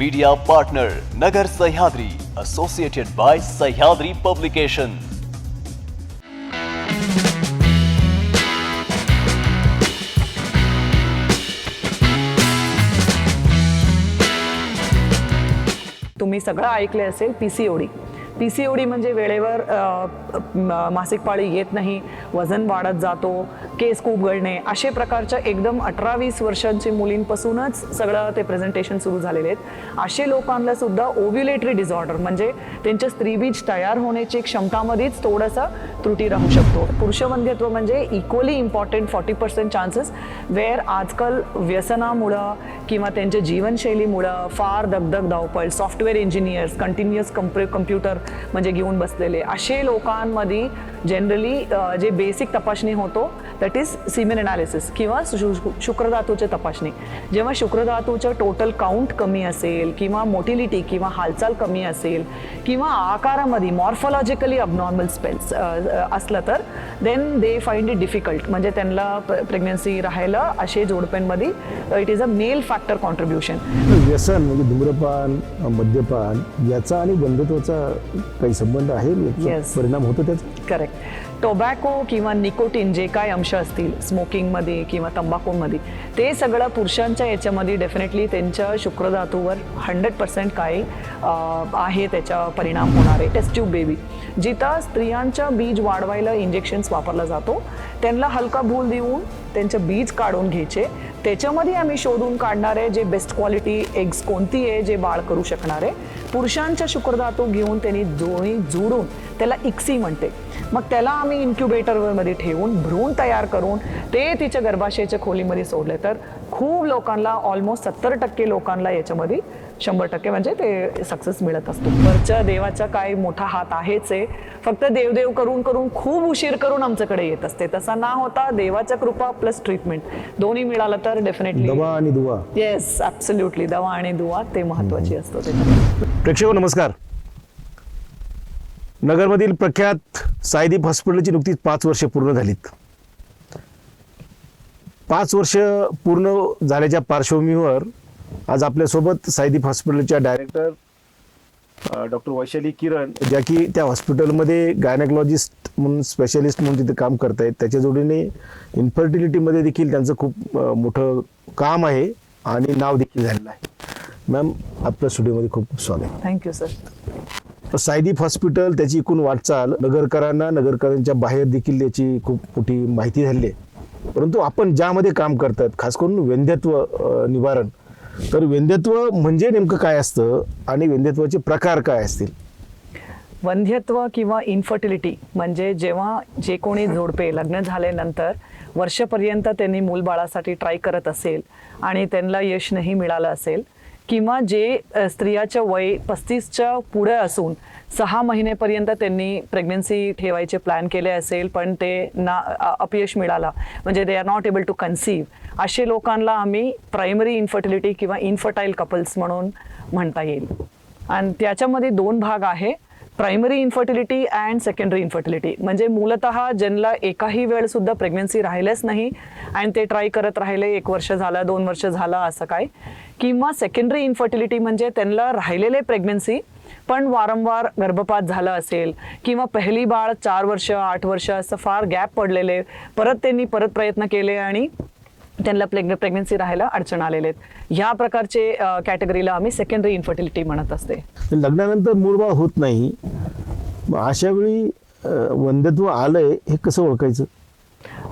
Media partner Nagar Sahyadri associated by Sahyadri publication तुम्ही सगळं ऐकले असेल PCOD P C O D म्हणजे वेळेवर मासिक पाळी येत नाही वजन वाढत जातो केस खूप गळणे असे प्रकारच्या एकदम अठरा वीस वर्षांची मुलींपासूनच सगळं ते प्रेझेंटेशन सुरू झालेले आहेत. असे लोकांना सुद्धा ओव्ह्युलेटरी डिझॉर्डर म्हणजे त्यांच्या स्त्रीबीज तयार होण्याची क्षमतामध्येच थोडासा त्रुटी राहू शकतो. पुरुषवंध्यत्व म्हणजे equally important forty percent chances where आजकाल व्यसनामुळं किंवा त्यांच्या जीवनशैलीमुळं फार दगदग धावपळ सॉफ्टवेअर इंजिनियर्स कंटिन्युअस कम्प्रे कम्प्युटर म्हणजे घेऊन बसलेले. असे लोकांमध्ये जनरली जे बेसिक तपासणी होतो दॅट इज सिमेन अनालिसिस किंवा शु- तपासणी. जेव्हा शुक्रधातूचं टोटल काउंट कमी असेल किंवा मोटिलिटी किंवा हालचाल कमी असेल किंवा आकारामध्ये मॉर्फॉलॉजिकली अबनॉर्मल स्पेल्स असलं तर then they find it difficult म्हणजे त्यांना प्रेग्नन्सी राहायला असे जोडप्यांमध्ये it is a male factor contribution व्यसन म्हणजे धूम्रपान मद्यपान याचा आणि बंधत्वाचा काही संबंध आहे. परिणाम होतो त्याचा? करेक्ट टोबॅको किंवा निकोटीन जे काय अंश असतील स्मोकिंगमध्ये किंवा तंबाखूमध्ये ते सगळं पुरुषांच्या याच्यामध्ये डेफिनेटली त्यांच्या शुक्रधातूवर हंड्रेड पर्सेंट काही आहे त्याचा परिणाम होणार आहे. टेस्ट्यूब बेबी जिथं स्त्रियांच्या बीज वाढवायला इंजेक्शन्स वापरला जातो त्यांना हलका भूल देऊन त्यांचं बीज काढून घ्यायचे. त्याच्यामध्ये आम्ही शोधून काढणारे जे बेस्ट क्वालिटी एग्स कोणती आहे जे बाळ करू शकणार आहे. पुरुषांच्या शुक्रधातू घेऊन त्यांनी दोन्ही जोडून त्याला इक्सी म्हणते. मग त्याला आम्ही इन्क्युबेटरमध्ये ठेवून भ्रूण तयार करून ते तिच्या गर्भाशयाच्या खोलीमध्ये सोडले. तर खूप लोकांना ऑलमोस्ट सत्तर टक्के लोकांना याच्यामध्ये शंभर टक्के म्हणजे ते सक्सेस मिळत असतो. वरच्या देवाचा काय मोठा हात आहेच आहे. फक्त देवदेव करून करून खूप उशीर करून आमच्याकडे येत असते. तसा ना होता देवाच्या कृपा प्लस ट्रीटमेंट दोन्ही मिळालं तर डेफिनेटली दवा आणि दुवा. येस ॲब्सल्युटली दवा आणि दुवा ते महत्वाची असतं प्रेक्षक नमस्कार. नगरमधील प्रख्यात सायदीप हॉस्पिटलची नुकतीच पाच वर्षे पूर्ण झालीत. पाच वर्ष पूर्ण झाल्याच्या पार्श्वभूमीवर आज आपल्यासोबत सायदीप हॉस्पिटलच्या डायरेक्टर डॉक्टर वैशाली किरण ज्या की त्या हॉस्पिटलमध्ये गायनेकॉलॉजिस्ट म्हणून स्पेशलिस्ट म्हणून तिथे काम करत आहेत त्याच्या जोडीने इन्फर्टिलिटीमध्ये देखील त्यांचं खूप मोठं काम आहे आणि नाव देखील झालेलं आहे. मॅम आपल्या स्टुडिओमध्ये खूप स्वागत. Thank you sir. सायदीप हॉस्पिटल त्याची एकूण वाटचाल नगरकरांना नगरकरांच्या बाहेर देखील याची खूप मोठी माहिती झाली आहे. परंतु आपण ज्यामध्ये काम करतात खास करून व्यंध्यत्व निवारण तर व्यंध्यत्व म्हणजे नेमकं काय असतं आणि व्यंध्यत्वाचे प्रकार काय असतील? वंध्यत्व किंवा इन्फर्टिलिटी म्हणजे जेव्हा जे कोणी जोडपे लग्न झाल्यानंतर वर्षपर्यंत त्यांनी मूलबाळासाठी ट्राय करत असेल आणि त्यांना यश नाही मिळालं असेल किंवा जे स्त्रियाच्या वय पस्तीसच्या पुढे असून सहा महिनेपर्यंत त्यांनी प्रेग्नन्सी ठेवायचे प्लॅन केले असेल पण ते ना अपयश मिळाला. म्हणजे they are not able to conceive असे लोकांना आम्ही प्रायमरी इन्फर्टिलिटी किंवा इन्फर्टाईल कपल्स म्हणून म्हणता येईल. आणि त्याच्यामध्ये दोन भाग आहे. Primary infertility and secondary infertility म्हणजे मूलतः ज्यांना एकाही वेळ सुद्धा प्रेग्नन्सी राहिलेच नाही आणि ते ट्राय करत राहिले एक वर्ष झालं दोन वर्ष झालं असं काय. किंवा सेकंडरी इन्फर्टिलिटी म्हणजे त्यांना राहिलेले प्रेग्नन्सी पण वारंवार गर्भपात झाला असेल किंवा पहिली बाळ चार वर्ष आठ वर्ष असं फार गॅप पडलेले परत त्यांनी परत प्रयत्न केले आणि त्यांना प्रेग्न प्रेग्नन्सी राहायला अडचण आलेले आहेत. ह्या प्रकारचे कॅटेगरीला आम्ही सेकंडरी इन्फर्टिलिटी म्हणत असते. लग्नानंतर मूळबाळ होत नाही. अशा वेळी वंध्यत्व आलंय हे कसं ओळखायचं?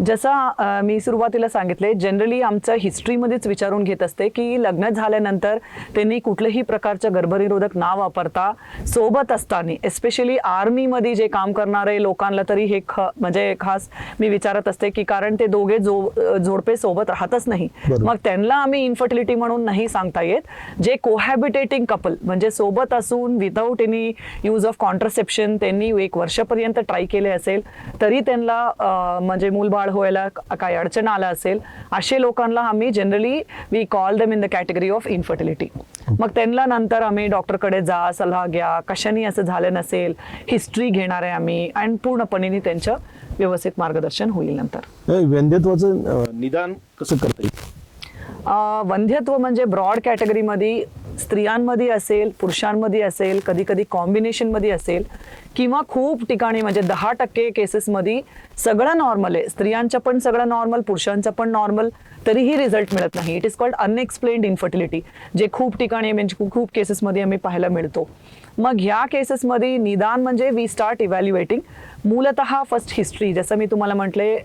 जसं मी सुरुवातीला सांगितले जनरली आमचं हिस्ट्रीमध्येच विचारून घेत असते की लग्न झाल्यानंतर त्यांनी कुठल्याही प्रकारचं गर्भनिरोधक ना वापरता सोबत असताना एस्पेशली आर्मीमध्ये जे काम करणारे लोकांना तरी हे ख म्हणजे खास मी विचारत असते की कारण ते दोघे जो जोडपे सोबत राहतच नाही. मग त्यांना आम्ही इन्फर्टिलिटी म्हणून नाही सांगता येत जे कोहॅबिटेटिंग कपल म्हणजे सोबत असून without any use of contraception त्यांनी एक वर्षापर्यंत ट्राय केले असेल तरी त्यांना अं, म्हणजे मूलबाळ व्हायला क- काही अडचण आला असेल असे लोकांना आम्ही generally we call them in the category of infertility मग त्यांना नंतर आम्ही डॉक्टरकडे जा सल्ला घ्या कशाने असं झालं नसेल हिस्ट्री घेणार आहे आम्ही आणि पूर्णपणे त्यांचं व्यवस्थित मार्गदर्शन होईल नंतर. वेंध्यत्वाचं निदान कसं करता येईल? वंध्यत्व म्हणजे ब्रॉड कॅटेगरीमध्ये स्त्रियांमध्ये असेल पुरुषांमध्ये असेल कधी कधी कॉम्बिनेशनमध्ये असेल किंवा खूप ठिकाणी म्हणजे दहा टक्के केसेसमध्ये सगळं नॉर्मल आहे. स्त्रियांचं पण सगळं नॉर्मल पुरुषांचं पण नॉर्मल तरीही रिझल्ट मिळत नाही. It is called unexplained infertility जे खूप ठिकाणी म्हणजे खूप- खूप केसेसमध्ये आम्ही पाहायला मिळतो. मग ह्या केसेसमध्ये निदान म्हणजे वी स्टार्ट इव्हॅल्युएटिंग मूलत फर्स्ट हिस्ट्री जसं मी तुम्हाला म्हटले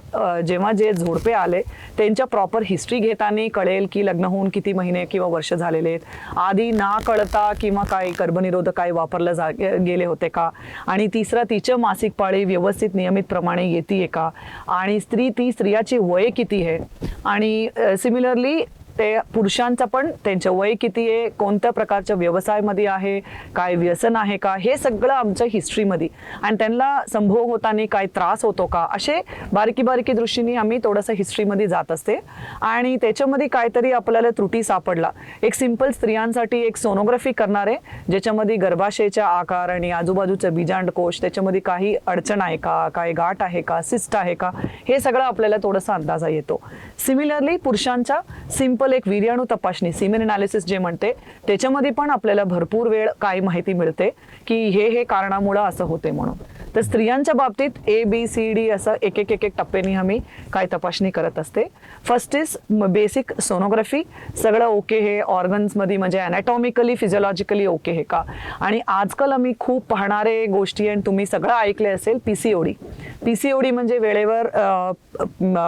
जेव्हा जे झोडपे आले त्यांच्या प्रॉपर हिस्ट्री घेताना कळेल की लग्न होऊन किती महिने किंवा वर्ष झालेले आहेत. आधी ना कळता किंवा काय गर्भनिरोधक काय वापरलं जा गेले होते का? आणि तिसरं तिचं मासिक पाळी व्यवस्थित नियमितप्रमाणे येते का? आणि स्त्री ती स्त्रियाची वय किती आहे? आणि सिमिलरली ते पुरुषांचं पण त्यांचं वय किती आहे कोणत्या प्रकारच्या व्यवसायामध्ये आहे काय व्यसन आहे का हे सगळं आमच्या हिस्ट्रीमध्ये. आणि त्यांना संभोग होताना काय त्रास होतो का असे बारकी बारकी दृष्टीने आम्ही थोडंसं हिस्ट्रीमध्ये जात असते. आणि त्याच्यामध्ये काहीतरी आपल्याला त्रुटी सापडला. एक सिंपल स्त्रियांसाठी एक सोनोग्राफी करणारे ज्याच्यामध्ये गर्भाशयाचा आकार आणि आजूबाजूचं बीजांडकोश त्याच्यामध्ये काही अडचण आहे का काही गाठ आहे का सिस्ट आहे का हे सगळं आपल्याला थोडासा अंदाजा येतो. सिमिलरली पुरुषांच्या सिंपल एक वीर्याणू तपासणी सिमेन अनालिसिस जे म्हणते त्याच्यामध्ये पण आपल्याला भरपूर वेळ काही माहिती मिळते की हे हे कारणामुळं असं होते म्हणून. तर स्त्रियांच्या बाबतीत ए बी सी डी असं एक एक एक एक टप्प्याने आम्ही काय तपासणी करत असते. फर्स्ट इज बेसिक सोनोग्राफी सगळं ओके हे. ऑर्गन्समध्ये म्हणजे अनॅटॉमिकली फिजिओलॉजिकली ओके हे का? आणि आजकाल आम्ही खूप पाहणारे गोष्टी आणि तुम्ही सगळं ऐकले असेल P C OD P C OD म्हणजे वेळेवर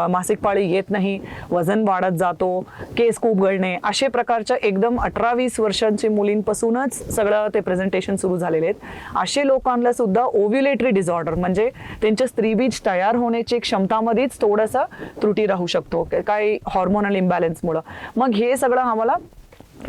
मासिक पाळी येत नाही वजन वाढत जातो केस खूप गळणे असे प्रकारच्या एकदम अठरा वीस वर्षांची मुलींपासूनच सगळं ते प्रेझेंटेशन सुरू झालेले आहेत. असे लोकांना सुद्धा ओव्ह्युलेटरी डिझॉर्डर म्हणजे त्यांच्या स्त्रीबीज तयार होण्याची क्षमतामध्येच थोडासा त्रुटी राहू शकतो. काही हॉर्मोनल इम्बॅलन्समुळं मग हे सगळं आम्हाला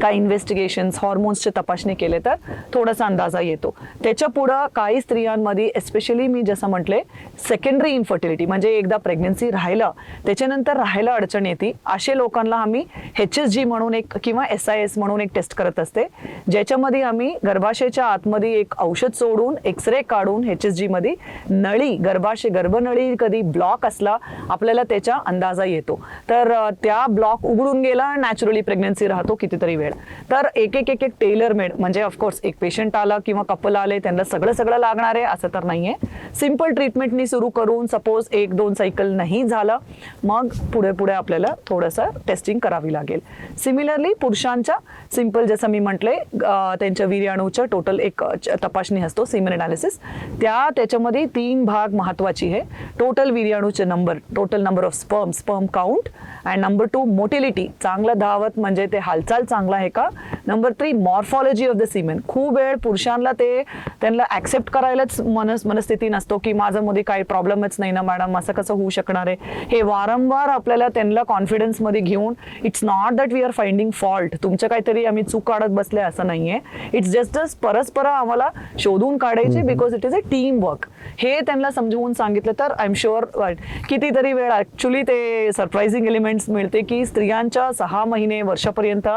काही इन्व्हेस्टिगेशन्स हॉर्मोन्सचे तपासणी केले तर थोडासा अंदाजा येतो. त्याच्या पुढं काही स्त्रियांमध्ये एस्पेशली मी जसं म्हटले सेकंडरी इन्फर्टिलिटी म्हणजे एकदा प्रेग्नन्सी राहिलं त्याच्यानंतर राहायला अडचण येते. असे लोकांना आम्ही एच एस जी म्हणून एक किंवा एस आय एस म्हणून एक टेस्ट करत असते. ज्याच्यामध्ये आम्ही गर्भाशयाच्या आतमध्ये एक औषध सोडून एक्सरे काढून एच एस जीमध्ये नळी गर्भाशय गर्भनळी कधी ब्लॉक असला आपल्याला त्याचा अंदाजा येतो. तर त्या ब्लॉक उघडून गेला नॅचरली प्रेग्नन्सी राहतो कितीतरी वेळ. तर म्हणजे एक एक एक एक टेलर मेड म्हणजे ऑफकोर्स एक पेशंट आला किंवा कपल आले त्यांना सगळं सगळं लागणार आहे असं तर नाहीये. सिंपल ट्रीटमेंटनी सुरू करून सपोज एक दोन सायकल नाही झालं मग पुढे पुढे आपल्याला थोडंसं टेस्टिंग करावी लागेल. सिमिलरली पुरुषांच्या सिंपल जसं मी म्हटले त्यांच्या विर्याणूच्या टोटल एक तपासणी असतो सिमेन अनालिसिस त्या त्याच्यामध्ये तीन भाग महत्वाची आहे. Total वीर्याणूचे number total number of sperm sperm count and number two motility चांगलं धावत म्हणजे ते हालचाल चांगला आहे का? Number three morphology of the semen खूप वेळ पुरुषांना ते त्यांना ऍक्सेप्ट करायलाच मनस मनस्थिती नसतो की माझं मध्ये काही प्रॉब्लेमच नाही ना मॅडम असं कसं होऊ शकणार आहे? हे वारंवार आपल्याला त्यांना कॉन्फिडन्समध्ये घेऊन it's not that we are finding fault तुमचं काहीतरी आम्ही चूक काढत बसले असं नाहीये. इट्स जस्ट जस्ट परस्पर आम्हाला शोधून काढायचे because it is a team work हे त्यांना समजवून सांगितलं तर आय एम शुअर कितीतरी वेळ ऍक्च्युली ते सरप्राइझिंग एलिमेंट्स मिळते की स्त्रियांच्या सहा महिने वर्षापर्यंत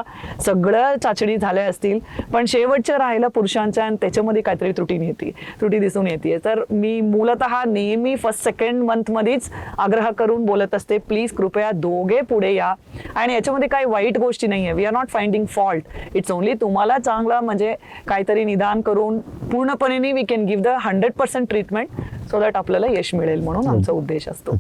सगळं चाचणी झाल्या असतील पण शेवटच्या राहिलं पुरुषांच्या आणि त्याच्यामध्ये काहीतरी त्रुटी येते त्रुटी दिसून येते. तर मी मूलतः नेहमी फर्स्ट सेकंड मंथ मध्येच आग्रह करून बोलत असते प्लीज कृपया दोघे पुढे या. आणि याच्यामध्ये काही वाईट गोष्टी नाहीये. We are not finding fault it's only तुम्हाला चांगला म्हणजे काहीतरी निदान करून पूर्णपणे we can give the hundred percent treatment so that आपल्याला यश मिळेल म्हणून आमचा उद्देश असतो.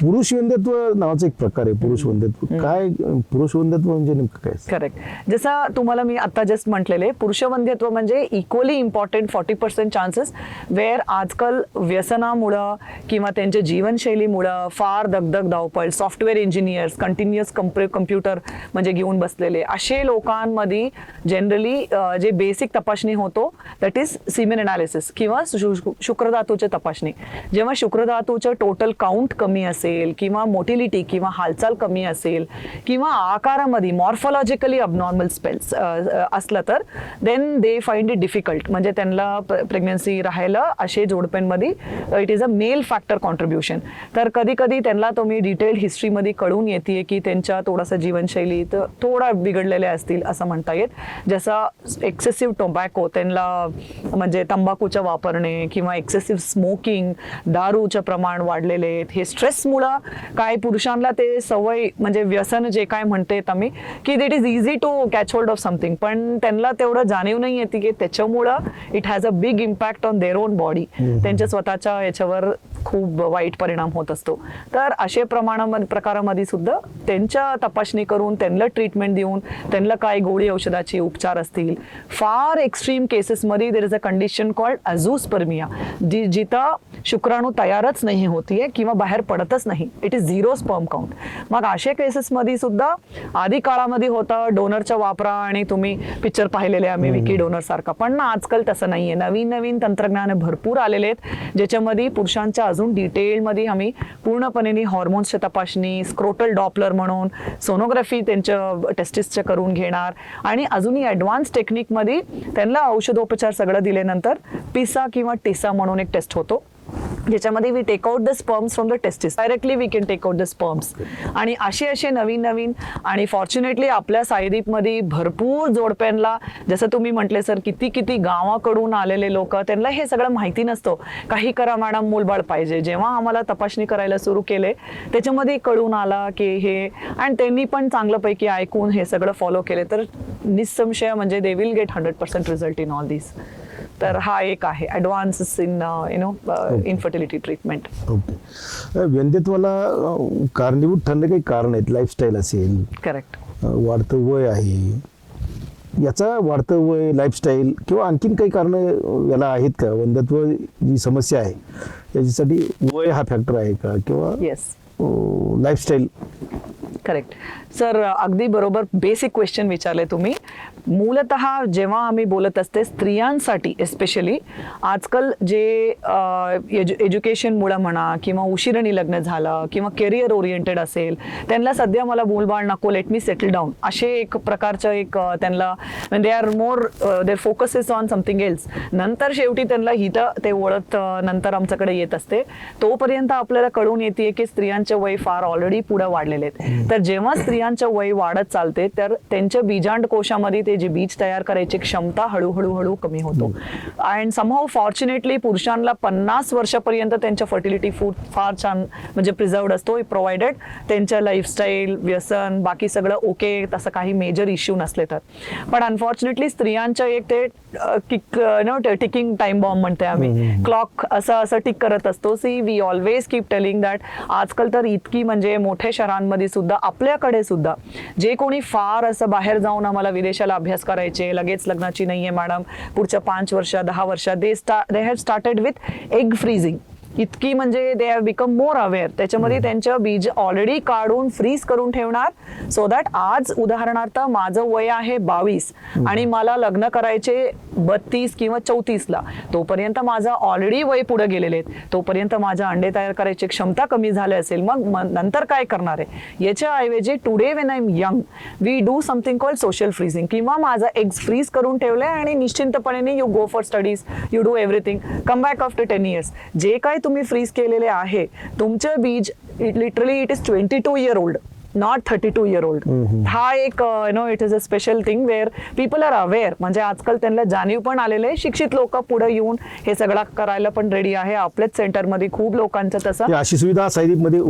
पुरुष वंध्यत्व नावाचा एक प्रकार आहे. पुरुष वंध्यत्व काय पुरुष वंध्यत्व म्हणजे नेमकं काय? करेक्ट जसं तुम्हाला मी आता जस्ट म्हटलेले पुरुषवंध्यत्व म्हणजे equally important forty percent chances where आजकाल व्यसनामुळं किंवा त्यांच्या जीवनशैलीमुळं फार दगदग धावपळ सॉफ्टवेअर इंजिनियर्स कंटिन्युअस कम्प्युटर म्हणजे घेऊन बसलेले. असे लोकांमध्ये जनरली जे बेसिक तपासणी होतो दॅट इज सिमेन अनालिसिस किंवा शु- शु- शुक्रधातूची तपासणी. जेव्हा शुक्रधातूचं टोटल काउंट कमी असेल किंवा मोटिलिटी किंवा हालचाल कमी असेल किंवा आकारामध्ये मॉर्फॉलॉजिकली अबनॉर्मल स्पेल्स असलं तर then they find it difficult म्हणजे त्यांना प्रेग्नन्सी राहायला असे जोडप्यांमध्ये it is a male factor contribution तर कधी कधी त्यांना तुम्ही डिटेल हिस्ट्रीमध्ये कळून येते की त्यांच्या थोडासा जीवनशैली तर थोडा बिघडलेल्या असतील असं म्हणता येत. जसं एक्सेसिव्ह टोबॅको त्यांना म्हणजे तंबाखूच्या वापरणे किंवा एक्सेसिव्ह स्मोकिंग दारूचं प्रमाण वाढलेले आहेत. हे स्ट्रेसमुळं काय पुरुषांना ते सवय म्हणजे व्यसन जे काय म्हणते आम्ही की it is easy to catch hold of something पण त्यांना तेवढं जाणीव नाही येते की त्याच्यामुळं it has a big impact on their own body त्यांच्या स्वतःच्या याच्यावर खूप वाईट परिणाम होत असतो. तर असे प्रमाणामध्ये प्रकारामध्ये सुद्धा त्यांच्या तपासणी करून त्यांना ट्रीटमेंट देऊन त्यांना काय गोळी औषधाचे उपचार असतील. फार एक्स्ट्रीम केसेसमध्ये there is a condition called azoospermia जी जिथं शुक्राणू तयारच नाही होतीये किंवा बाहेर पडतच नाही. It is zero sperm count मग अशा केसेसमध्ये सुद्धा आधी काळामध्ये होतं डोनरच्या वापरा आणि तुम्ही पिक्चर पाहिलेले आम्ही विकी डोनर सारखा. पण ना आजकाल तसं नाहीये. नवीन नवीन तंत्रज्ञान भरपूर आलेले आहेत ज्याच्यामध्ये पुरुषांच्या अजून डिटेलमध्ये आम्ही पूर्णपणे हॉर्मोन्सची तपासणी स्क्रोटल डॉपलर म्हणून सोनोग्राफी त्यांच्या टेस्टिसच्या करून घेणार आणि अजूनही ॲडव्हान्स टेक्निकमध्ये त्यांना औषधोपचार सगळं दिल्यानंतर पिसा किंवा टिसा म्हणून एक टेस्ट होतो. ज्याच्यामध्ये we take out the sperms from the testis directly we can take out the sperms आणि असे असे नवीन नवीन आणि फॉर्च्युनेटली आपल्या सायदीपमध्ये भरपूर जोडप्यांना जसं तुम्ही म्हटले सर किती किती गावाकडून आलेले लोक त्यांना हे सगळं माहिती नसतं. काही करा मॅडम मूलबाळ पाहिजे. जेव्हा आम्हाला तपासणी करायला सुरू केले त्याच्यामध्ये कळून आला की हे आणि त्यांनी पण चांगल्यापैकी ऐकून हे सगळं फॉलो केले. तर निसंशय म्हणजे they will get hundred percent result in all this तर हा एक आहे. Advance in you know infertility treatment okay व्यंदित्वाला कारणीभूत ठरणे काही कारण आहेत. लाईफस्टाईल असेल करेक्ट अं, वाढतं वय आहे. याचा वाढतं वय लाईफस्टाईल किंवा आणखीन काही कारणं याला आहेत का? वंध्यत्व जी समस्या आहे याच्यासाठी वय हा फॅक्टर आहे का? किंवा येस लाईफस्टाईल करेक्ट सर अगदी बरोबर बेसिक क्वेश्चन विचारले तुम्ही. मूलत जेव्हा आम्ही बोलत असते स्त्रियांसाठी एस्पेशली आजकाल जे एज्यु एज्युकेशनमुळं म्हणा किंवा उशिराने लग्न झालं किंवा करिअर ओरिएंटेड असेल त्यांना सध्या मला मूलबाळ नको लेट मी सेटल डाऊन असे एक प्रकारचं एक त्यांना they are more their focus is on something else नंतर शेवटी त्यांना हिथं ते ओळख नंतर आमच्याकडे येत असते. तोपर्यंत आपल्याला कळून येते की स्त्रियांचे वय फार ऑलरेडी पुढे वाढलेले आहेत. तर जेव्हा स्त्रियांचं वय वाढत चालते तर त्यांच्या बीजांड कोशामध्ये ते जे बीज तयार करायची क्षमता हळूहळू हळू कमी होतो. अँड समहाव फॉर्च्युनेटली पुरुषांना पन्नास वर्षापर्यंत त्यांच्या फर्टिलिटी फूड फार छान म्हणजे प्रिझर्वड असतो प्रोव्हाइडेड त्यांच्या लाईफस्टाईल व्यसन बाकी सगळं ओके तसं काही मेजर इश्यू नसले तर. पण अनफॉर्च्युनेटली स्त्रियांचं एक ते kick no ticking time bomb म्हणते आम्ही. क्लॉक असं असं टिक करत असतो. See we always keep telling that आजकाल तर इतकी म्हणजे मोठ्या शहरांमध्ये सुद्धा आपल्याकडे सुद्धा जे कोणी फार असं बाहेर जाऊन आम्हाला विदेशाला अभ्यास करायचे लगेच लग्नाची नाहीये मॅडम. पुढच्या पाच वर्ष दहा वर्ष दे स्टा they have started with egg freezing इतकी म्हणजे they have become more aware त्याच्यामध्ये त्यांचं बीज ऑलरेडी काढून फ्रीज करून ठेवणार. सो दॅट आज उदाहरणार्थ माझं वय आहे बावीस आणि मला लग्न करायचे बत्तीस किंवा चौतीसला तोपर्यंत माझं ऑलरेडी वय पुढे गेलेले आहेत. तोपर्यंत माझ्या अंडे तयार करायची क्षमता कमी झाली असेल. मग नंतर काय करणार आहे? याच्या ऐवजी today when I am young we do something called social freezing किंवा माझं एग्स फ्रीज करून ठेवलंय आणि निश्चिंतपणे you go for studies you do everything come back after ten years जे काय तुम्ही फ्रीज केलेले आहे. तुमचं बीज it literally it is twenty two year old not thirty two year old हा एक you know it is a special thing where people are aware म्हणजे आजकाल त्यांना जाणीव पण आलेले आहे. शिक्षित लोक पुढे येऊन हे सगळं करायला पण रेडी आहे. आपल्याच सेंटरमध्ये खूप लोकांचं तसं. अशी सुविधा.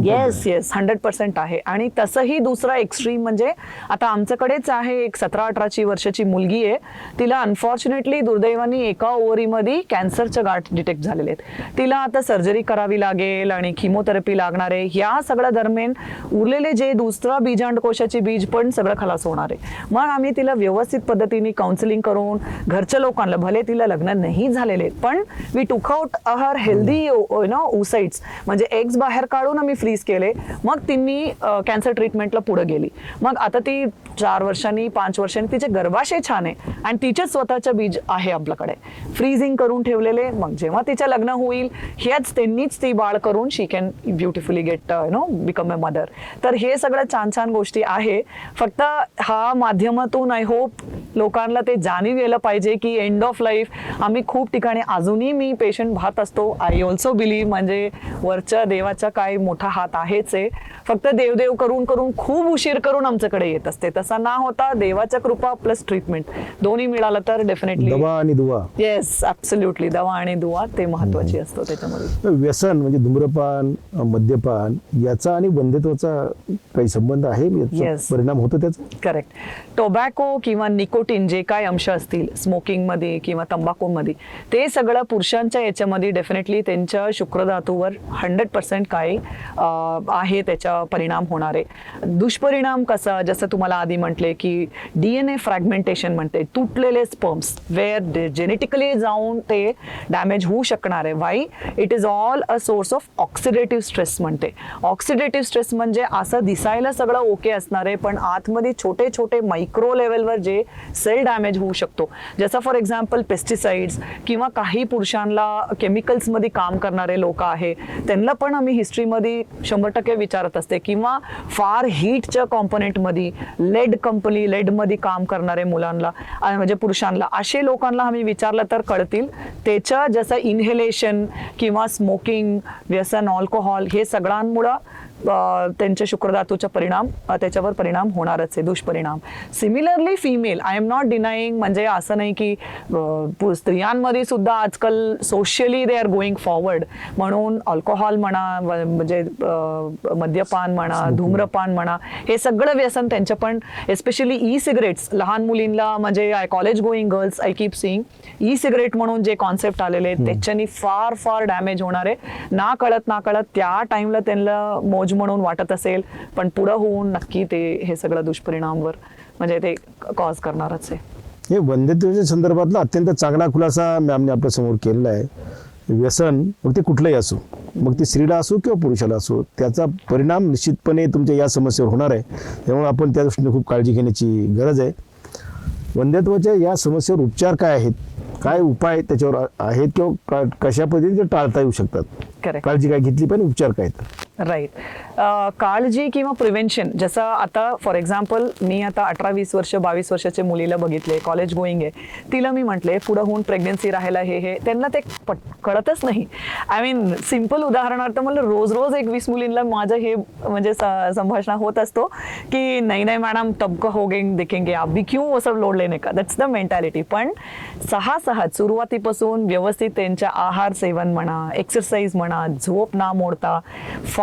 येस येस हंड्रेड पर्सेंट आहे. आणि तसंही दुसरा एक्स्ट्रीम म्हणजे आता आमच्याकडेच आहे एक सतरा अठराची वर्षाची मुलगी आहे. तिला अनफॉर्च्युनेटली दुर्दैवाने एका ओव्हरीमध्ये कॅन्सरचं गाठ डिटेक्ट झालेले आहेत. तिला आता सर्जरी करावी लागेल आणि किमोथेरपी लागणार आहे. ह्या सगळ्या दरम्यान उरलेले जे दुसरा बीजांडकोशाचे बीज पण सगळं खलास होणार आहे. मग आम्ही तिला व्यवस्थित पद्धतीने काउन्सिलिंग करून घरच्या लोकांना भले तिला लग्न नाही झालेले पण we took out her healthy you know oocytes म्हणजे एग्स बाहेर काढून आम्ही फ्रीज केले. मग तिने कॅन्सर ट्रीटमेंटला पुढे गेली. मग आता ती चार वर्षांनी पाच वर्षांनी तिचे गर्भाशय छान आहे आणि तिचेच स्वतःचं बीज आहे आपल्याकडे. फ्रीजिंग करून ठेवलेले मग जेव्हा तिचं लग्न होईल ह्याच त्यांनीच ती बाळ करून she can beautifully get you know become a mother तर हे सगळं छान छान गोष्टी आहे. फक्त हा माध्यमातून आय होप लोकांना ते जाणीव यायला पाहिजे की एंड ऑफ लाईफ आम्ही खूप ठिकाणी अजूनही मी पेशंट पाहत असतो. आय ऑल्सो बिलीव्ह म्हणजे वरच्या देवाचा काय मोठा हात आहेच आहे. फक्त देवदेव करून करून खूप उशीर करून आमच्याकडे येत असते. तसा ना होता देवाच्या कृपा प्लस ट्रीटमेंट दोन्ही मिळालं तर डेफिनेटली दवा आणि दुवा. येस ऍब्सोल्युटली दवा आणि दुवा ते महत्वाची असतो त्याच्यामध्ये. व्यसन म्हणजे धूम्रपान मद्यपान याचा आणि बंधित्वाचा काही संबंध आहे? Yes. परिणाम होतो त्याचा? करेक्ट टोबॅको किंवा निकोटीन जे काय अंश असतील स्मोकिंगमध्ये किंवा तंबाखूमध्ये ते सगळं पुरुषांच्या याच्यामध्ये डेफिनेटली त्यांच्या शुक्रधातूवर हंड्रेड पर्सेंट काय अं, आहे त्याचा परिणाम होणार आहे. दुष्परिणाम कसा जसं तुम्हाला आधी म्हटले की डी एन ए फ्रॅगमेंटेशन म्हणते तुटलेले स्पर्म्स वेअर जेनेटिकली जाऊन ते डॅमेज होऊ शकणार आहे. Why it is all a source of oxidative stress म्हणते. ऑक्सिडेटिव्ह स्ट्रेस म्हणजे असं दिसायला सगळं ओके असणार आहे पण आतमध्ये छोटे छोटे मायक्रो लेवलवर जे सेल डॅमेज होऊ शकतो. जसं फॉर एक्झाम्पल पेस्टिसाइड्स किंवा काही पुरुषांना केमिकल्समध्ये काम करणारे लोक आहे त्यांना पण आम्ही हिस्ट्रीमध्ये शंभर टक्के विचारत असते. किंवा फार हीटच्या कॉम्पोनेंटमध्ये लेड कंपनी लेडमध्ये काम करणारे मुलांना म्हणजे पुरुषांना असे लोकांना आम्ही विचारलं तर कळतील. त्याच्या जसं इन्हेलेशन किंवा स्मोकिंग व्यसन ऑल्कोहॉल हे सगळ्यांमुळं त्यांच्या शुक्रधातूचा परिणाम त्याच्यावर परिणाम होणारच आहे दुष्परिणाम. Similarly female I am not denying म्हणजे असं नाही की स्त्रियांमध्ये सुद्धा आजकाल socially they are going forward म्हणून अल्कोहॉल म्हणा म्हणजे मद्यपान म्हणा धूम्रपान म्हणा हे सगळं व्यसन त्यांचं पण एस्पेशली ई सिगरेट्स लहान मुलींना म्हणजे I college going girls I keep seeing e cigarette म्हणून जे कॉन्सेप्ट आलेले आहेत त्याच्यानी फार फार डॅमेज होणार आहे. ना कळत ना कळत त्या टाइमला त्यांना मोज म्हणून वाटत असेल पण पुढं होऊन नक्की ते हे सगळं दुष्परिणामवर म्हणजे ते कॉज करणारच आहे. हे वंध्यत्वाच्या संदर्भातला अत्यंत चांगला खुलासा मॅमने आपल्यासमोर केलेला आहे. व्यसन मग ते कुठलंही असो मग ते स्त्रीला असो किंवा पुरुषाला असो त्याचा परिणाम निश्चितपणे तुमच्या या समस्येवर होणार आहे. त्यामुळे आपण त्या दृष्टीने खूप काळजी घेण्याची गरज आहे. वंध्यत्वाच्या या समस्येवर उपचार काय आहेत? काय उपाय त्याच्यावर आहेत किंवा कशा पद्धतीने ते टाळता येऊ शकतात? काळजी काय घेतली पाहिजे? उपचार काय आहेत? राईट uh, काळजी किंवा प्रिव्हेन्शन जसं आता फॉर एक्झाम्पल मी आता अठरा वीस वर्ष बावीस वर्षाचे मुलीला बघितले कॉलेज गोईंग आहे. तिला मी म्हटले पुढं होऊन प्रेग्नन्सी राहायला हे हे. त्यांना ते पट कळतच नाही. आय मीन सिंपल उदाहरणार्थ मला रोज रोज एक वीस मुलींना माझं हे म्हणजे स- संभाषण होत असतो की नाही नाही मॅडम तबक हो गे देखेंगे आप भी क्यू वो सब लोड का? दॅट्स द मेंटॅलिटी पण सहा सहा सुरुवातीपासून व्यवस्थित त्यांच्या आहार सेवन म्हणा एक्सरसाइज म्हणा झोप ना मोडता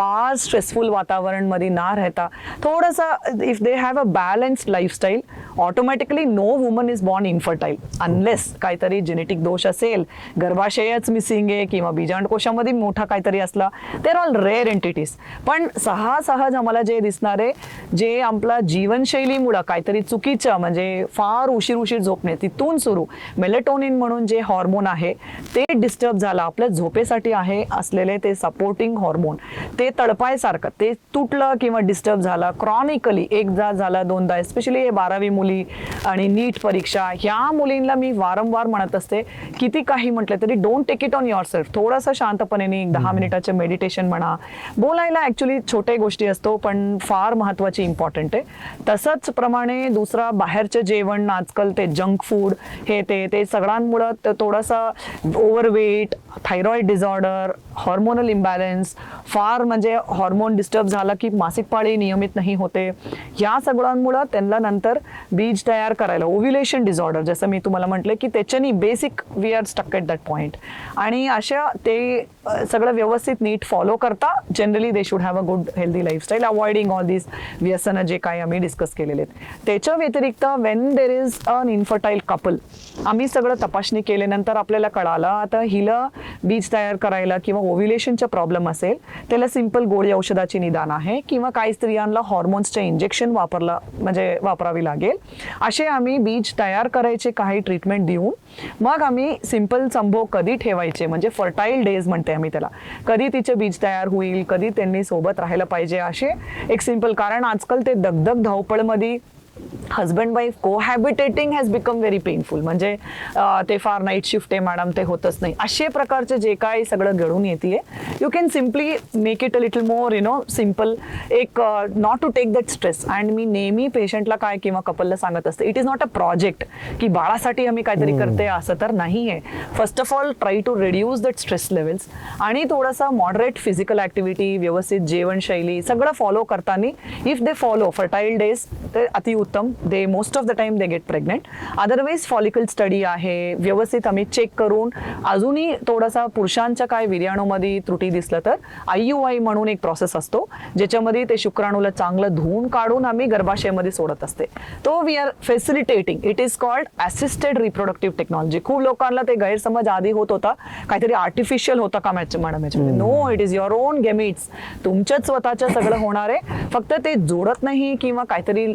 फार स्ट्रेसफुल वातावरणमध्ये ना राहता थोडंसं if they have a balanced lifestyle automatically no woman is born infertile unless काहीतरी जेनेटिक दोष असेल गर्भाशयच मिसिंग आहे किंवा बीजांडकोशामध्ये मोठा काहीतरी असला देर ऑल रेअर एंटिटीज पण सहा सहज आम्हाला जे दिसणार आहे जे आपला जीवनशैलीमुळं काहीतरी चुकीचं म्हणजे फार उशीर उशीर झोपणे तिथून सुरू. मेलेटोनिन म्हणून जे हॉर्मोन आहे ते डिस्टर्ब झालं. आपल्या झोपेसाठी आहे असलेले ते सपोर्टिंग हॉर्मोन ते तडपायसारखं. ते तुटलं किंवा डिस्टर्ब झालं क्रॉनिकली एकदा झालं दोनदा एस्पेशली हे बारावी मुली आणि नीट परीक्षा ह्या मुलींना मी वारंवार म्हणत असते किती काही म्हटलं तरी don't take it on yourself थोडंसं शांतपणे एक दहा मिनिटाचे मेडिटेशन म्हणा. बोलायला ऍक्च्युली छोटे गोष्टी असतो पण फार महत्वाची इम्पॉर्टंट आहे. तसंच प्रमाणे दुसरा बाहेरचं जेवण आजकाल ते जंक फूड हे ते ते सगळ्यांमुळं थोडंसं overweight thyroid disorder hormonal imbalance फार म्हणजे म्हणजे हॉर्मोन डिस्टर्ब झाला की मासिक पाळी नियमित नाही होते. या सगळ्यांमुळं त्यांना नंतर बीज तयार करायला ओव्ह्युलेशन डिझॉर्डर जसं मी तुम्हाला म्हटलं की त्याच्यानी basic we are stuck at that point आणि अशा ते सगळं व्यवस्थित नीट फॉलो करता generally they should have a good healthy lifestyle avoiding all this व्यसन जे काही आम्ही डिस्कस केलेले आहेत. त्याच्या व्यतिरिक्त when there is an infertile couple आम्ही सगळं तपासणी केल्यानंतर आपल्याला कळालं आता हिला बीज तयार करायला किंवा ओव्ह्युलेशनचा प्रॉब्लेम असेल त्याला सिंपल गोळी औषधाची निदान आहे किंवा काही स्त्रियांना हॉर्मोन्सचे इंजेक्शन वापरला म्हणजे वापरावी लागेल. असे आम्ही बीज तयार करायचे काही ट्रीटमेंट देऊन. मग आम्ही सिंपल संभोग कधी ठेवायचे म्हणजे फर्टाईल डेज म्हणते आम्ही त्याला. कधी तिचे बीज तयार होईल कधी त्यांनी सोबत राहायला पाहिजे असे एक सिंपल कारण आजकाल ते दगदग धावपळमध्ये husband wife cohabitating has become very painful म्हणजे ते फार नाईट शिफ्ट आहे मॅडम ते होतच नाही. असे प्रकारचे जे काही सगळं घडून येते you can simply make it a little more you know simple एक not to take that stress and मी नेहमी पेशंटला काय किंवा कपलला सांगत असते it is not a project की बाळासाठी आम्ही काहीतरी करते असं तर नाही आहे first of all try to reduce that stress levels आणि थोडासा मॉडरेट फिजिकल ॲक्टिव्हिटी व्यवस्थित जेवणशैली सगळं फॉलो करताना if they follow fertile days ते अतिउत्तम. They most of the time they get pregnant otherwise follicle study आहे. व्यवस्थित आम्ही चेक करून अजूनही थोडासा पुरुषांच्या काय विर्याणूमध्ये त्रुटी दिसलं तर आय यू आय म्हणून एक प्रोसेस असतो ज्याच्यामध्ये ते शुक्राणूला चांगलं धुवून काढून आम्ही गर्भाशयामध्ये सोडत असते. तो we are facilitating it is called assisted reproductive technology खूप लोकांना ते गैरसमज आधी होत होता. काहीतरी आर्टिफिशियल होता का मॅच मॅडम याच्यामध्ये no it is your own gametes तुमच्याच स्वतःच्या सगळं होणार आहे. फक्त ते जोडत नाही किंवा काहीतरी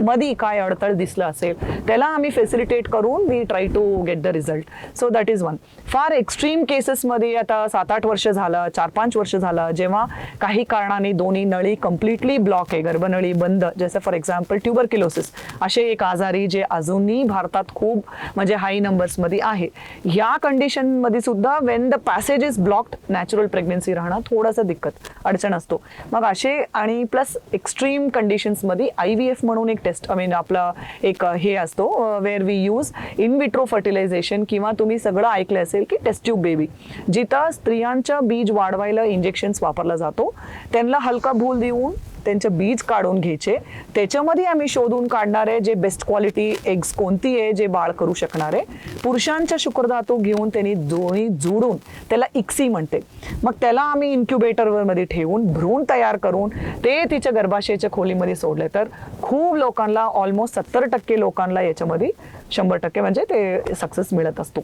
मधी काय अडथळ दिसलं असेल त्याला आम्ही फेसिलिटेट करून we try to get the result so that is one फार एक्स्ट्रीम केसेसमध्ये आता सात आठ वर्ष झालं चार पाच वर्ष झालं जेव्हा काही कारणाने दोन्ही नळी कम्प्लिटली ब्लॉक आहे गर्भनळी बंद. जसं फॉर एक्झाम्पल ट्युबरकिलोसिस असे एक आजारी जे अजूनही भारतात खूप म्हणजे हाय नंबर्समध्ये आहे. या कंडिशनमध्ये सुद्धा when the passage is blocked natural pregnancy राहणं थोडासा दिक्कत अडचण असतो. मग असे आणि प्लस एक्स्ट्रीम कंडिशन्समध्ये आय व्ही एफ म्हणून एक टेस्ट आय मीन आपला एक हे असतो where we use in vitro fertilization किंवा तुम्ही सगळं ऐकलं असेल की टेस्ट ट्यूब बेबी जिथं स्त्रियांच्या बीज वाढवायला इंजेक्शन्स वापरला जातो त्यांना हलका भूल देऊन त्यांचं बीज काढून घ्यायचे. त्याच्यामध्ये आम्ही शोधून काढणार आहे जे बेस्ट क्वालिटी एग्स कोणती आहे जे बाळ करू शकणार आहे. पुरुषांच्या शुक्रधातू घेऊन त्यांनी दोन्ही जोडून त्याला इक्सी म्हणते. मग त्याला आम्ही इन्क्युबेटरमध्ये ठेवून भ्रूण तयार करून ते तिच्या गर्भाशयाच्या खोलीमध्ये सोडले तर खूप लोकांना ऑलमोस्ट सत्तर टक्के लोकांना याच्यामध्ये शंभर टक्के म्हणजे ते सक्सेस मिळत असतो.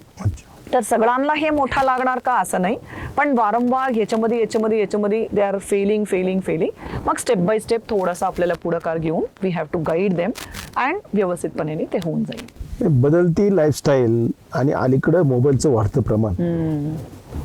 तर सगळ्यांना हे मोठा लागणार का असं नाही. पण वारंवार याच्यामध्ये याच्यामध्ये याच्यामध्ये they are failing failing failing मग स्टेप बाय स्टेप थोडासा आपल्याला पुढाकार घेऊन we have to guide them and व्यवस्थितपणे ते होऊन जाईल. बदलती लाईफस्टाईल आणि अलीकडं मोबाईलचं वाढतं प्रमाण.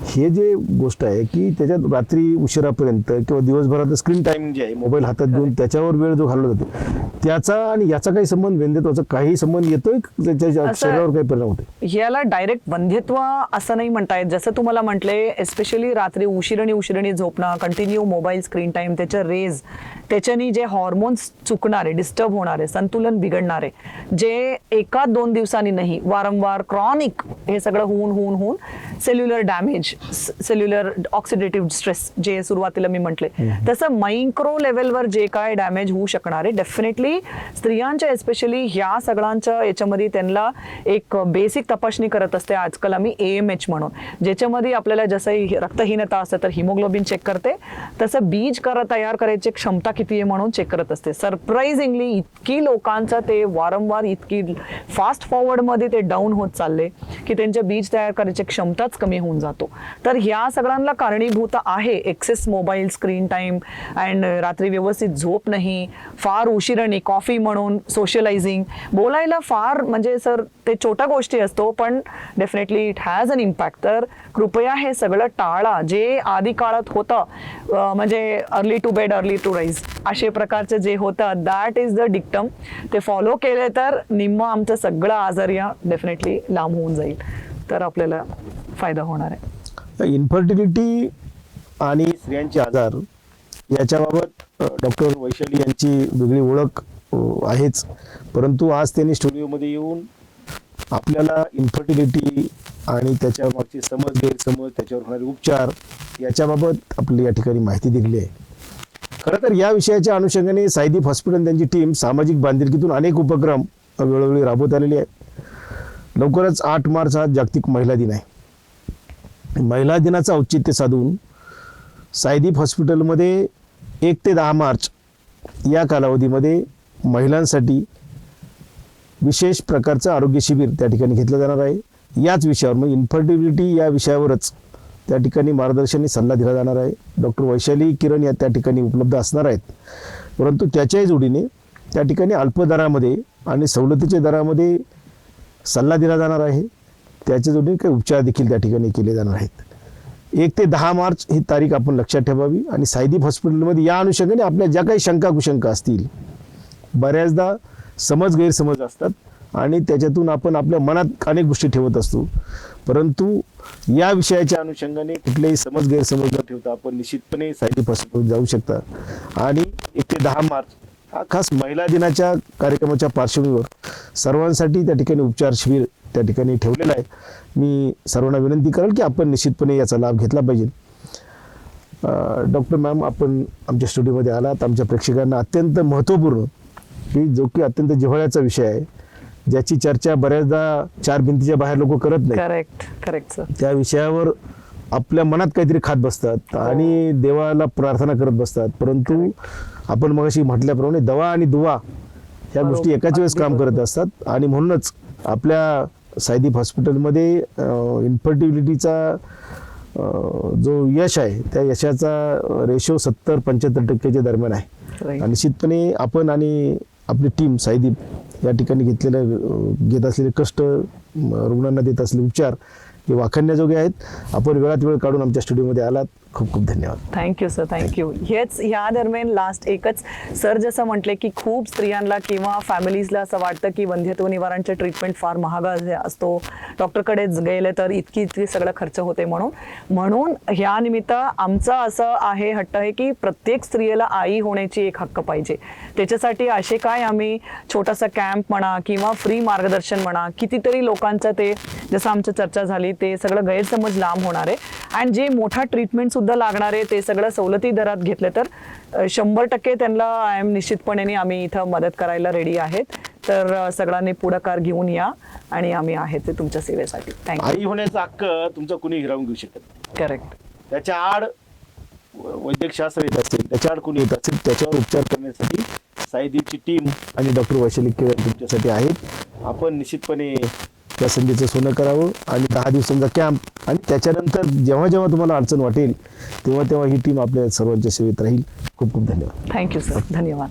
हे जे गोष्ट आहे की त्याच्यात रात्री उशिरापर्यंत किंवा दिवसभरात स्क्रीन टायमिंग जे आहे मोबाईल हातात घेऊन त्याच्यावर वेळ जो घालवला जातो त्याचा आणि याचा काही संबंध व्यंदित्वाचा काही संबंध येतोय त्याच्या असं- शरीरावर काही परिणाम होते याला डायरेक्ट वंध्यत्व असं नाही म्हणता येत. जसं तुम्हाला म्हटले एस्पेशली रात्री उशिरणी उशिरणी झोपणं कंटिन्यू मोबाईल स्क्रीन टाइम त्याच्या रेज त्याच्यानी जे हॉर्मोन्स चुकणारे डिस्टर्ब होणारे संतुलन बिघडणारे जे एका दोन दिवसांनी नाही वारंवार क्रॉनिक हे सगळं होऊन होऊन होऊन cellular damage cellular oxidative stress जे सुरुवातीला मी म्हटले तसं मायक्रो लेवलवर जे काय डॅमेज होऊ शकणार आहे डेफिनेटली स्त्रियांच्या एस्पेशली ह्या सगळ्यांच्या याच्यामध्ये त्यांना एक बेसिक तपासणी करत असते. आजकाल आम्ही ए एम एच म्हणून ज्याच्यामध्ये आपल्याला जसं रक्तहीनता असते तर हिमोग्लोबिन चेक करते. तसं बीज कर तयार करायची क्षमता किती आहे म्हणून चेक करत असते. सरप्राइझिंगली इतकी लोकांचं ते वारंवार इतकी फास्ट फॉरवर्डमध्ये ते डाऊन होत चालले की त्यांच्या बीज तयार करायची क्षमताच कमी होऊन जातो. तर ह्या सगळ्यांना कारणीभूत आहे excess mobile screen time and रात्री व्यवस्थित झोप नाही फार उशिराने कॉफी म्हणून सोशलायझिंग बोलायला फार म्हणजे सर ते छोट्या गोष्टी असतो पण definitely it has an impact तर कृपया हे सगळं टाळा. जे आधी काळात होतं म्हणजे early to bed early to rise असे प्रकारचे जे होतं दॅट इज द डिक्टम ते फॉलो केले तर निम्म आमचं सगळं आजार या डेफिनेटली लांब होऊन जाईल. तर आपल्याला फायदा होणार आहे. इन्फर्टिलिटी आणि स्त्रियांचे आजार याच्याबाबत डॉक्टर वैशाली यांची वेगळी ओळख आहेच. परंतु आज त्यांनी स्टुडिओमध्ये येऊन आपल्याला इन्फर्टिलिटी आणि त्याच्या मागची समज गैरसमज त्याच्यावर होणारे उपचार याच्याबाबत आपली या ठिकाणी माहिती दिली आहे. खरं तर या विषयाच्या अनुषंगाने सायदीप हॉस्पिटल त्यांची टीम सामाजिक बांधिलकीतून अनेक उपक्रम वेळोवेळी राबवत आलेले आहेत. लवकरच आठ मार्च हा जागतिक महिला दिन आहे. महिला दिनाचं औचित्य साधून सायदीप हॉस्पिटलमध्ये एक ते दहा मार्च या कालावधीमध्ये महिलांसाठी विशेष प्रकारचं आरोग्य शिबिर त्या ठिकाणी घेतलं जाणार आहे. याच विषयावर मग इन्फर्टिबिलिटी या विषयावरच त्या ठिकाणी मार्गदर्शनी सल्ला दिला जाणार आहे. डॉक्टर वैशाली किरण या त्या ठिकाणी उपलब्ध असणार आहेत. परंतु त्याच्याही जोडीने त्या ठिकाणी अल्प दरामध्ये आणि सवलतीच्या दरामध्ये सल्ला दिला जाणार आहे. त्याच्या जोडीने काही उपचार देखील त्या ठिकाणी केले जाणार आहेत. एक ते दहा मार्च ही तारीख आपण लक्षात ठेवावी आणि सायदीप हॉस्पिटलमध्ये या अनुषंगाने आपल्या ज्या काही शंका कुशंका असतील बऱ्याचदा समज गैरसमज असतात आणि त्याच्यातून आपण आपल्या मनात अनेक गोष्टी ठेवत असतो. परंतु या विषयाच्या अनुषंगाने कुठलेही समज गैरसमज न ठेवता आपण निश्चितपणे साहित्य हॉस्पिटल जाऊ शकता. आणि एक ते दहा मार्च हा खास महिला दिनाच्या कार्यक्रमाच्या पार्श्वभूमीवर सर्वांसाठी त्या ठिकाणी उपचार शिबिर त्या ठिकाणी ठेवलेलं आहे. मी सर्वांना विनंती करेल की आपण निश्चितपणे याचा लाभ घेतला पाहिजे. डॉक्टर मॅम आपण आमच्या स्टुडिओमध्ये आलात. आमच्या प्रेक्षकांना अत्यंत महत्त्वपूर्ण की जो की अत्यंत जिव्हाळ्याचा विषय आहे ज्याची चर्चा बऱ्याचदा चार भिंतीच्या बाहेर लोक करत नाही करेक्ट करेक्ट सर त्या विषयावर आपल्या मनात काहीतरी खात बसतात आणि देवाला प्रार्थना करत बसतात. परंतु आपण मगाशी म्हटल्याप्रमाणे दवा आणि दुवा ह्या. गोष्टी एकाच वेळेस काम करत असतात. आणि म्हणूनच आपल्या सायदीप हॉस्पिटलमध्ये इन्फर्टिलिटीचा जो यश आहे त्या यशाचा रेशो सत्तर पंच्याहत्तर टक्क्याच्या दरम्यान आहे. निश्चितपणे आपण आणि आपली टीम साईदीप या ठिकाणी घेतलेले घेत असलेले कष्ट रुग्णांना देत असलेले उपचार हे वाखाणण्याजोगे आहेत. आपण वेळात वेळ काढून आमच्या स्टुडिओमध्ये आलात. खूप खूप धन्यवाद. थँक्यू सर थँक्यू हेच ह्या दरम्यान लास्ट एकच. सर जसं म्हटले की खूप स्त्रियांना किंवा फॅमिलीजला असं वाटतं की वंध्यत्व निवारणचे ट्रीटमेंट फार महाग असे- असतो. डॉक्टरकडे गेले तर इतकी इतकी सगळं खर्च होते म्हणून. म्हणून ह्या निमित्त आमचं असं आहे हट्ट आहे की प्रत्येक स्त्रियेला आई होण्याची एक हक्क पाहिजे. त्याच्यासाठी असे काय आम्ही छोटासा कॅम्प म्हणा किंवा फ्री मार्गदर्शन म्हणा कितीतरी लोकांचं ते जसं आमचं चर्चा झाली ते सगळं गैरसमज लांब होणार आहे. आणि जे मोठा ट्रीटमेंट सुद्धा लागणार आहे ते सगळं सवलती दरात घेतलं तर शंभर टक्के त्यांना आय एम निश्चितपणे आम्ही इथं मदत करायला रेडी आहेत. तर सगळ्यांनी पुढाकार घेऊन या आणि आम्ही आहेत ते तुमच्या सेवेसाठी. थँक्यू आई होण्याचा हक्क तुमचा कुणी हिरावून घेऊ शकत नाही. करेक्ट त्याच्या आड वैद्यकशास्त्र येत असेल त्याच्या आड कोणी येत असेल त्याच्यावर उपचार करण्यासाठी साईदीपची टीम आणि डॉक्टर वैशाली किरण तुमच्यासाठी आहेत. आपण निश्चितपणे त्या संधीचं सोनं करावं आणि दहा दिवसांचा कॅम्प आणि त्याच्यानंतर जेव्हा जेव्हा तुम्हाला अडचण वाटेल तेव्हा तेव्हा ही टीम आपल्या सर्वांच्या सेवेत राहील. खूप खूप धन्यवाद. थँक्यू सर धन्यवाद.